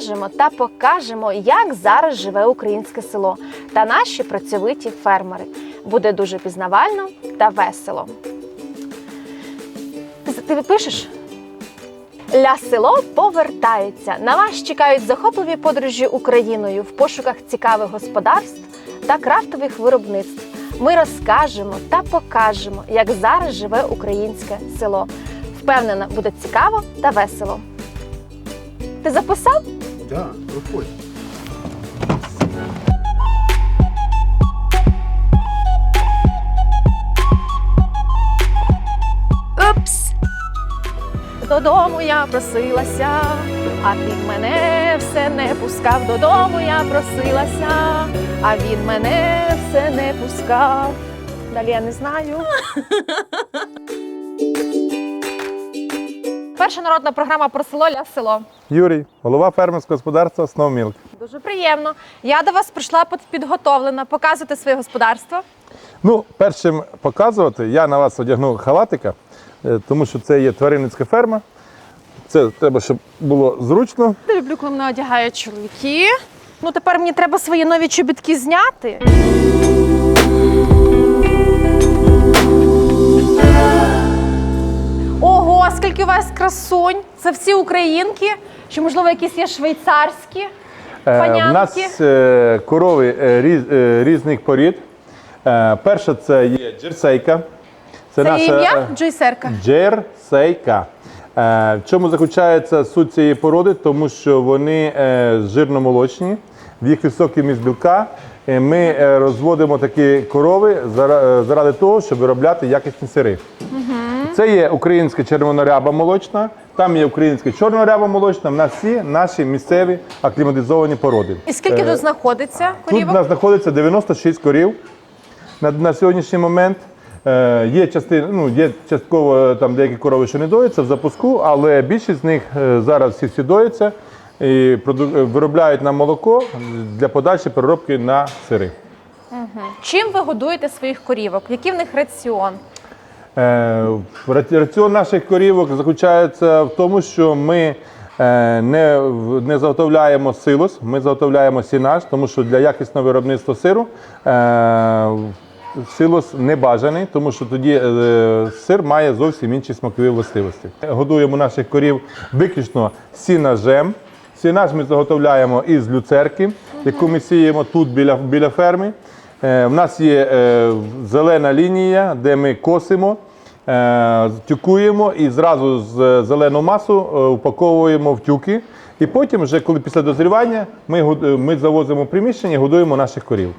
Розкажемо та покажемо, як зараз живе українське село та наші працьовиті фермери. Буде дуже пізнавально та весело. Ти пишеш? Ля село повертається. На вас чекають захопливі подорожі Україною в пошуках цікавих господарств та крафтових виробництв. Ми розкажемо та покажемо, як зараз живе українське село. Впевнена, буде цікаво та весело. Ти записав? Так, проходь. Упс! Додому я просилася, а він мене все не пускав. Додому я просилася, а він мене все не пускав. Далі я не знаю. Перша народна програма про село ля село. Юрій, голова фермерського господарства Сновмілк. Дуже приємно. Я до вас прийшла під- підготовлена показувати своє господарство. Ну, першим показувати, я на вас одягну халатика, е, тому що це є тваринницька ферма. Це треба, щоб було зручно. Я люблю, коли мене одягають чоловіки. Ну тепер мені треба свої нові чобітки зняти. Ого, скільки у вас красунь! Це всі українки? Чи можливо якісь є швейцарські? Е, Панянки. В нас е, корови е, різ- е, різних порід. Е, Перша це є джерсейка. Це ім'я е, Джойсерка. Джерсейка. Е, В чому заключається суть цієї породи? Тому що вони е, жирномолочні, в їх високий міст білка. Ми розводимо такі корови заради того, щоб виробляти якісні сири. Це є українська червоноряба молочна, там є українська чорноряба молочна. В нас всі наші місцеві акліматизовані породи. І скільки Е, тут знаходиться Тут у нас знаходиться 96 корів на, на сьогоднішній момент. Е, є частина, ну є частково е, там деякі корови, що не доїться в запуску, але більшість з них е, зараз всі всі доїться і виробляють на молоко для подальшої переробки на сири. Чим ви годуєте своїх корівок? Який в них раціон? Е, раці- Раціон наших корівок заключається в тому, що ми е, не, не заготовляємо силос, ми заготовляємо сінаж, тому що для якісного виробництва сиру е, силос не бажаний, тому що тоді сир має зовсім інші смакові властивості. Годуємо наших корів виключно сінажем. Сінаж ми заготовляємо із люцерки, яку ми сіємо тут біля, біля ферми. Е, В нас є е, зелена лінія, де ми косимо, е, тюкуємо і зразу з зелену масу е, упаковуємо в тюки. І потім, вже коли після дозрівання, ми, е, ми завозимо приміщення і годуємо наших корів.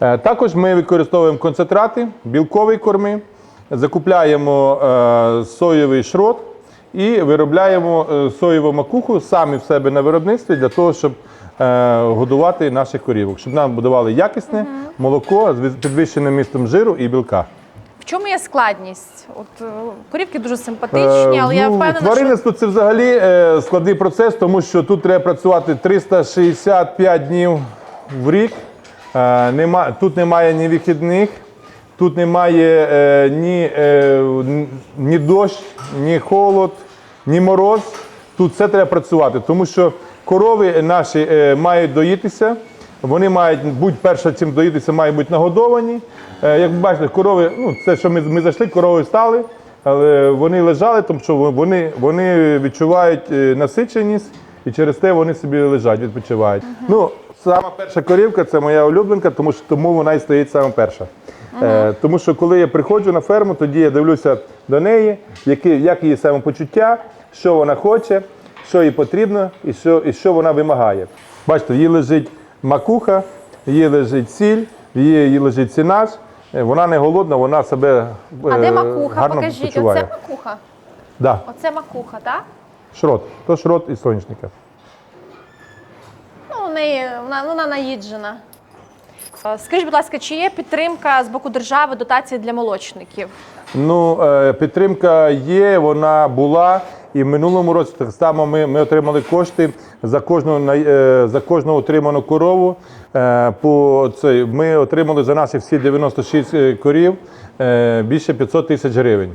Е, Також ми використовуємо концентрати, білкові корми, закупляємо е, соєвий шрот і виробляємо е, соєву макуху самі в себе на виробництві для того, щоб е, годувати наших корівок, щоб нам будували якісне молоко з підвищеним містом жиру і білка. В чому є складність? От е, корівки дуже симпатичні, але я ну, впевнена, що тваринництво це взагалі е, складний процес, тому що тут треба працювати 365 днів в рік. Е, нема, тут немає ні вихідних, тут немає е, ні, е, н- ні дощ, ні холод, ні мороз. Тут все треба працювати, тому що корови наші е, мають доїтися. Вони мають бути перше, чим доїтися, мають бути нагодовані. Е, Як ви бачите, корови, ну це що ми, ми зайшли, корови встали, але вони лежали, тому що вони, вони відчувають е, насиченість і через те вони собі лежать, відпочивають. Ну, сама перша корівка це моя улюбленка, тому що тому вона і стоїть саме перша. Е, тому що коли я приходжу на ферму, тоді я дивлюся до неї, які, як її самопочуття, що вона хоче, що їй потрібно і що, і що вона вимагає. Бачите, їй лежить макуха, їй лежить сіль, їй, лежить сінаж. Е, Вона не голодна, вона себе а де е, макуха? гарно Покажіть, почуває. оце макуха. Да, Оце макуха, так? шрот. То шрот із соняшника. Ну, у неї вона, вона наїджена. Е, Скажіть, будь ласка, чи є підтримка з боку держави дотації для молочників? Ну, підтримка є, вона була. І в минулому році так само ми, ми отримали кошти за кожну е, за кожну отриману корову. Е, По цей ми отримали за наші всі 96 корів е, більше 500 тисяч гривень.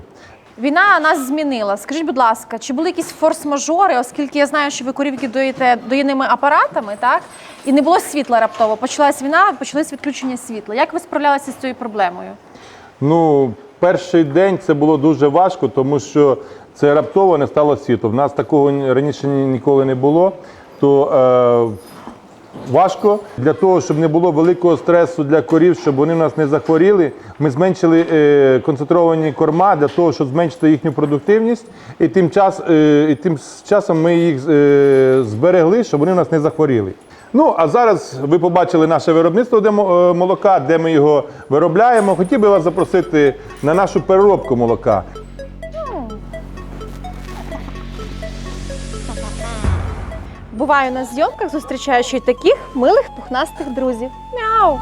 Війна нас змінила. Скажіть, будь ласка, чи були якісь форс-мажори, оскільки я знаю, що ви корівки доїте доїними апаратами, так? І не було світла раптово. Почалась війна, почалось відключення світла. Як ви справлялися з цією проблемою? Ну, перший день це було дуже важко, тому що це раптово не стало світу. В нас такого раніше ніколи не було. То е, важко для того, щоб не було великого стресу для корів, щоб вони в нас не захворіли. Ми зменшили е, концентровані корма для того, щоб зменшити їхню продуктивність, і тим, час, е, і тим часом ми їх е, зберегли, щоб вони в нас не захворіли. Ну, а зараз ви побачили наше виробництво де е, молока, де ми його виробляємо. Хотів би вас запросити на нашу переробку молока. Буваю на зйомках, зустрічаючи таких милих пухнастих друзів. Мяу!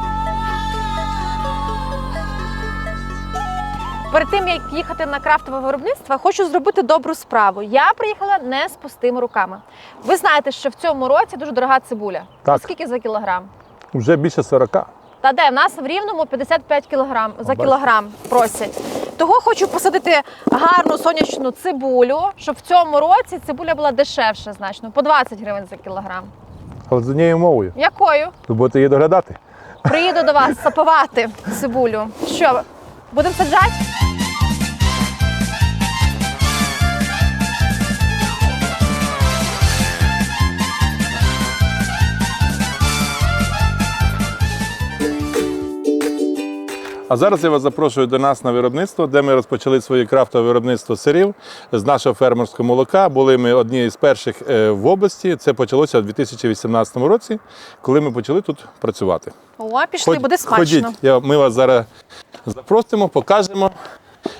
Перед тим як їхати на крафтове виробництво, хочу зробити добру справу. Я приїхала не з пустими руками. Ви знаєте, що в цьому році дуже дорога цибуля. Так. Скільки за кілограм? Вже більше 40. Та де в нас в рівному 55 кілограм за кілограм просять. Того хочу посадити гарну сонячну цибулю, щоб в цьому році цибуля була дешевше значно, по 20 гривень за кілограм. Але з однією мовою. Якою? Ви будете її доглядати. Приїду до вас сапувати цибулю. Що, будемо саджати? А зараз я вас запрошую до нас на виробництво, де ми розпочали своє крафтове виробництво сирів з нашого фермерського молока. Були ми одні з перших е, в області. Це почалося у 2018 році, коли ми почали тут працювати. О, пішли, Ходь- буде смачно. Ходіть, я, ми вас зараз запросимо, покажемо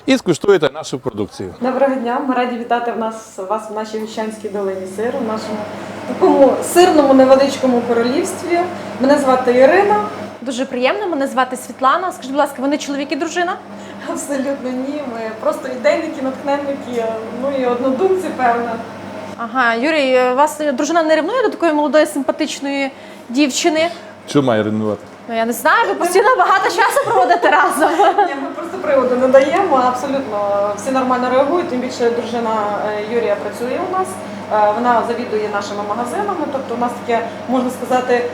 і скуштуєте нашу продукцію. Доброго дня, ми раді вітати в нас вас в нашій Віщанській долині сиру, в нашому такому сирному невеличкому королівстві. Мене звати Ірина. Дуже приємно. Мене звати Світлана. Скажіть, будь ласка, вони чоловік і дружина? Абсолютно ні. Ми просто ідейники, натхненники, ну і однодумці, певно. Ага, Юрій, вас дружина не ревнує до такої молодої симпатичної дівчини? Що має ревнувати? Ну я не знаю, ви постійно багато часу проводите разом. Ні, ми просто приводу не даємо. Абсолютно всі нормально реагують. Тим більше дружина е, Юрія працює у нас. Е, Вона завідує нашими магазинами. Тобто у нас таке можна сказати е,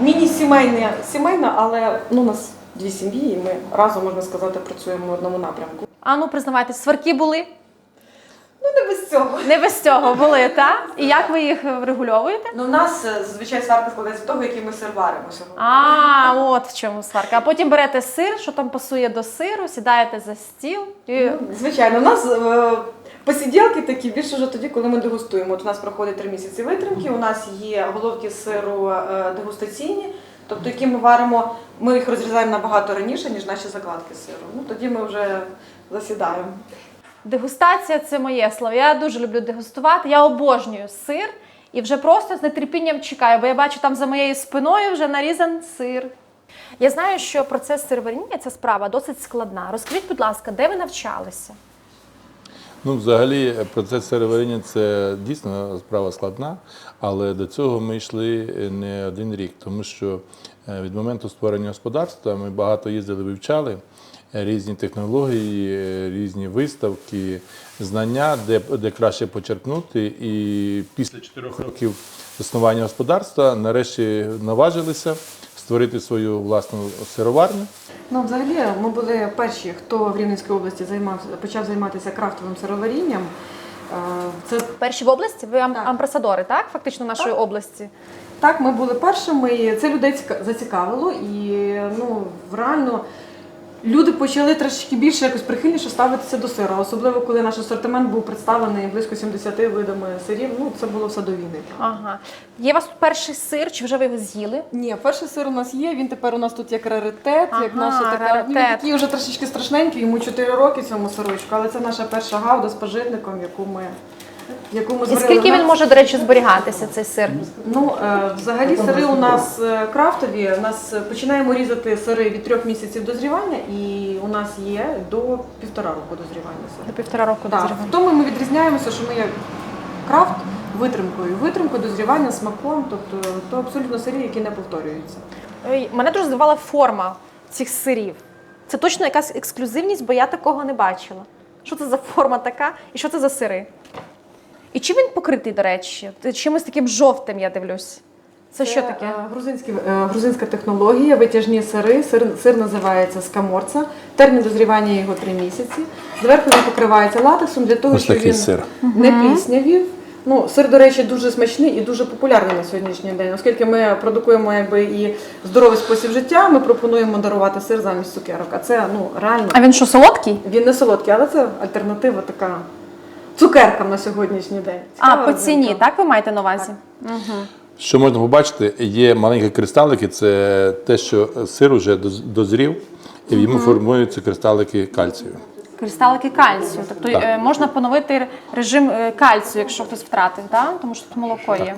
міні-сімейне сімейне, але ну у нас дві сім'ї, і ми разом можна сказати працюємо в одному напрямку. А ну признавайтесь, сварки були? Ну не без цього. Не без цього були, так? І як ви їх врегульовуєте? Ну, у нас е, зазвичай сварка складається з того, який ми сир варимо сьогодні. А, от в чому сварка. А потім берете сир, що там пасує до сиру, сідаєте за стіл і. Ну, Звичайно, у нас е, посиділки такі більше вже тоді, коли ми дегустуємо. От у нас проходить три місяці витримки. У нас є головки сиру е, дегустаційні, тобто які ми варимо, ми їх розрізаємо набагато раніше, ніж наші закладки сиру. Ну тоді ми вже засідаємо. Дегустація це моє слово. Я дуже люблю дегустувати. Я обожнюю сир і вже просто з нетерпінням чекаю, бо я бачу там за моєю спиною вже нарізан сир. Я знаю, що процес сироваріння ця справа досить складна. Розкажіть, будь ласка, де ви навчалися? Ну, взагалі, процес сироваріння це дійсно справа складна, але до цього ми йшли не один рік, тому що е, від моменту створення господарства ми багато їздили, вивчали різні технології, різні виставки, знання, де, де краще почерпнути. І після чотирьох років існування господарства нарешті наважилися створити свою власну сироварню. Ну, взагалі, ми були перші, хто в Рівненській області займався, почав займатися крафтовим сироварінням. Е, Це Перші в області? Ви Так. амбасадори, так? Фактично нашої області. Так, ми були першими, і це людей зацікавило, і ну реально люди почали трошки більше якось прихильніше ставитися до сиру, особливо коли наш асортимент був представлений близько 70 видами сирів. Ну це було все до війни. Ага. Є у вас тут перший сир, чи вже ви його з'їли? Ні, перший сир у нас є. Він тепер у нас тут як раритет, як наша така раритет. ну, він такий вже трошечки страшненький. Йому 4 роки цьому сирочку, але це наша перша гауда з пожитником, яку ми яку ми І зварили скільки він може, до речі, зберігатися, цей сир? Ну, е, взагалі сири у нас е, крафтові. У нас е, починаємо різати сири від трьох місяців дозрівання, і у нас є до півтора року дозрівання До півтора року Так, дозрівання. в тому ми відрізняємося, що ми є крафт витримкою. Витримка, дозрівання, смаком, тобто то абсолютно сирі, які не повторюються. Ой, Мене дуже здивувала форма цих сирів. Це точно якась ексклюзивність, бо я такого не бачила. Що це за форма така? І що це за сири? І чим він покритий, до речі? Чимось таким жовтим, я дивлюсь. Це, що таке? е, грузинські, е, грузинська технологія, витяжні сири. Сир, сир називається скаморца. Термін дозрівання його три місяці. Зверху він покривається латексом для того, Ось щоб такий він сир. не пліснявів. Ну, сир, до речі, дуже смачний і дуже популярний на сьогоднішній день. Оскільки ми продукуємо якби і здоровий спосіб життя, ми пропонуємо дарувати сир замість цукерок. А це ну реально А він що, солодкий? він не солодкий, але це альтернатива така цукеркам на сьогоднішній день. А, Цікава по ціні, родзинка. так ви маєте на увазі? Що можна побачити, є маленькі кристалики, це те, що сир вже дозрів, і в йому формуються кристалики кальцію. Кристалики кальцію. Тобто Так. е, можна поновити режим е, кальцію, якщо хтось втратив, так? тому що тут молоко є.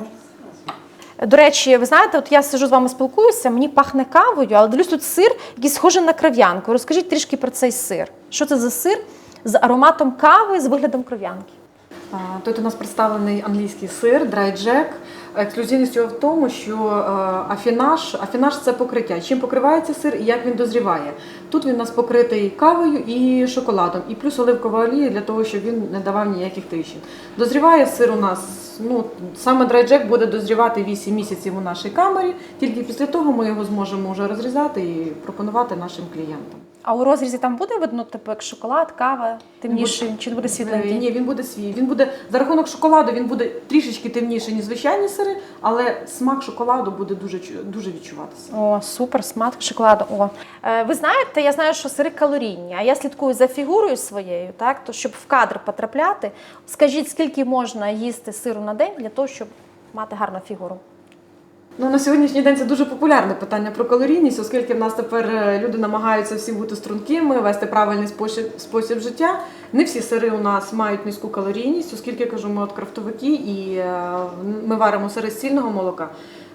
До речі, ви знаєте, от я сижу з вами спілкуюся, мені пахне кавою, але дивлюсь тут сир, який схожий на кров'янку. Розкажіть трішки про цей сир. Що це за сир з ароматом кави з виглядом кров'янки? Тут у нас представлений англійський сир, Jack. Ексклюзивність його в тому, що е, афінаж, афінаж це покриття. Чим покривається сир і як він дозріває. Тут він у нас покритий кавою і шоколадом, і плюс оливкова олія для того, щоб він не давав ніяких тріщин. Дозріває сир у нас. Ну, саме Jack буде дозрівати 8 місяців у нашій камері. Тільки після того ми його зможемо вже розрізати і пропонувати нашим клієнтам. А у розрізі там буде видно, типу, як шоколад, кава, темніший, чи буде світленький? Ні, він буде свій. Він буде за рахунок шоколаду, він буде трішечки темніший, ніж звичайні сири, але смак шоколаду буде дуже дуже відчуватися. О, супер, смак шоколаду. О. Е, ви знаєте, я знаю, що сири калорійні, а я слідкую за фігурою своєю, так? То щоб в кадр потрапляти, скажіть, скільки можна їсти сиру на день для того, щоб мати гарну фігуру? Ну на сьогоднішній день це дуже популярне питання про калорійність, оскільки в нас тепер е, люди намагаються всі бути стрункими, вести правильний спосіб, спосіб життя. Не всі сири у нас мають низьку калорійність, оскільки кажу, ми от крафтовики і е, ми варимо сири з цільного молока.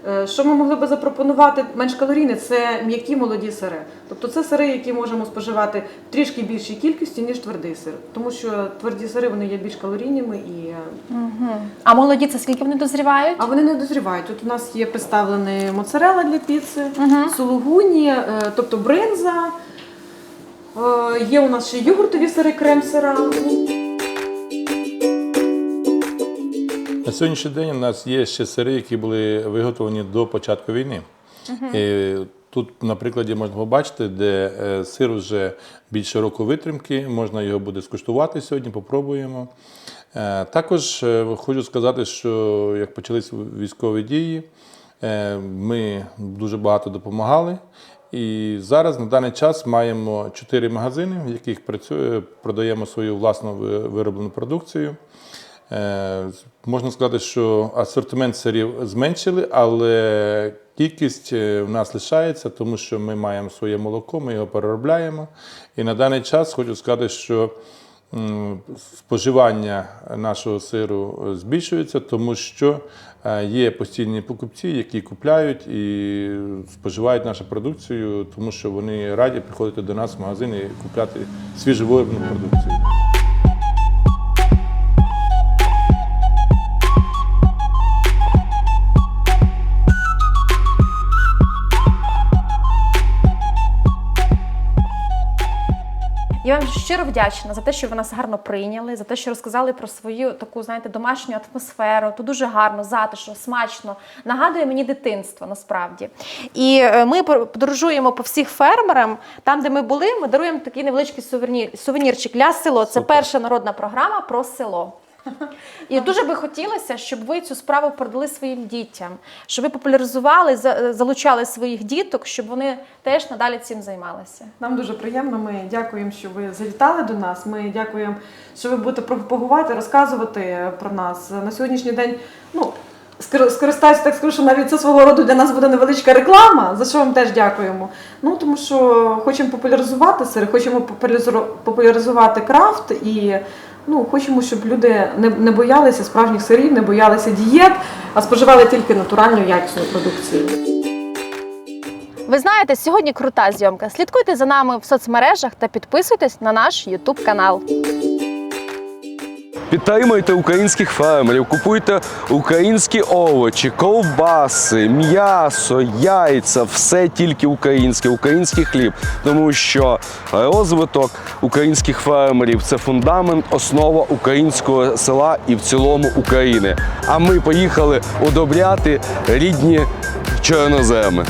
Е, Що ми могли би запропонувати менш калорійне, це м'які молоді сири. Тобто це сири, які можемо споживати в трішки більшій кількості, ніж твердий сир. Тому що тверді сири вони є більш калорійними і Угу. А молоді це скільки вони дозрівають? а вони не дозрівають. Тут у нас є представлений моцарелла для піци, Мгм. сулугуні, е, тобто бринза. Е, Є у нас ще йогуртові сири, крем-сира. На сьогоднішній день у нас є ще сири, які були виготовлені до початку війни. І тут на прикладі можна побачити, де е, сир вже більше року витримки, можна його буде скуштувати сьогодні, попробуємо. Е, Також е, хочу сказати, що як почались військові дії, ми дуже багато допомагали. І зараз на даний час маємо чотири магазини, в яких працює, продаємо свою власну вироблену продукцію. Е, Можна сказати, що асортимент сирів зменшили, але кількість е, в нас лишається, тому що ми маємо своє молоко, ми його переробляємо. І на даний час хочу сказати, що споживання нашого сиру е, збільшується, тому що є постійні покупці, які купляють і споживають нашу продукцію, тому що вони раді приходити до нас в магазин і купляти свіжовироблену продукцію. Щиро вдячна за те, що ви нас гарно прийняли, за те, що розказали про свою таку, знаєте, домашню атмосферу. Тут дуже гарно, затишно, смачно. Нагадує мені дитинство насправді. І е, ми подорожуємо по всіх фермерам. Там, де ми були, ми даруємо такий невеличкий сувенір, сувенірчик для село. Це перша народна програма про село. І дуже би хотілося, щоб ви цю справу передали своїм дітям, щоб ви популяризували, за- залучали своїх діток, щоб вони теж надалі цим займалися. Нам дуже приємно. Ми дякуємо, що ви завітали до нас. Ми дякуємо, що ви будете пропагувати, розказувати про нас. На сьогоднішній день, ну. Скористаюся, так скажу, що навіть це свого роду для нас буде невеличка реклама, за що вам теж дякуємо. Ну тому що хочемо популяризувати сири, хочемо популяризу- популяризувати крафт і ну, хочемо, щоб люди не, не боялися справжніх сирів, не боялися дієт, а споживали тільки натуральну якісну продукцію. Ви знаєте, сьогодні крута зйомка. Слідкуйте за нами в соцмережах та підписуйтесь на наш YouTube канал. Підтримуйте українських фермерів, купуйте українські овочі, ковбаси, м'ясо, яйця, все тільки українське, український хліб. Тому що розвиток українських фермерів це фундамент, основа українського села і в цілому України. А ми поїхали удобряти рідні чорноземи.